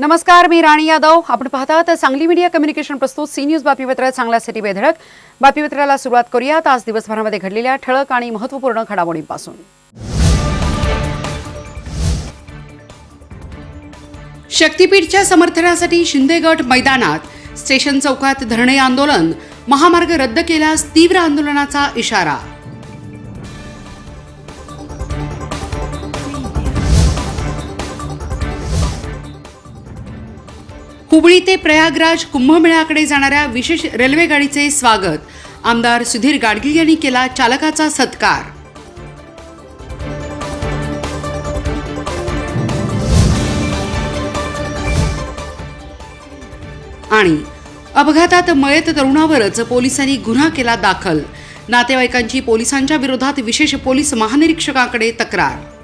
नमस्कार मी राणी यादव. आपण पाहतात सांगली मीडिया कम्युनिकेशन प्रस्तुत सी न्यूज बातमीपत्रात चांगल्यासाठी बेधडक. बातमीपत्राला सुरुवात करूयात. आज दिवसभरामध्ये घडलेल्या ठळक आणि महत्त्वपूर्ण घडामोडींपासून. शक्तीपीठच्या समर्थनासाठी शिंदे गट मैदानात स्टेशन चौकात धरणे आंदोलन महामार्ग रद्द केल्यास तीव्र आंदोलनाचा इशारा. हुबळी ते प्रयागराज कुंभमेळ्याकडे जाणाऱ्या विशेष रेल्वेगाडीचे स्वागत. आमदार सुधीर गाडगीळ यांनी केला चालकाचा सत्कार. आणि अपघातात मयत तरुणावरच पोलिसांनी गुन्हा केला दाखल. नातेवाईकांची पोलिसांच्या विरोधात विशेष पोलीस महानिरीक्षकाकडे तक्रार.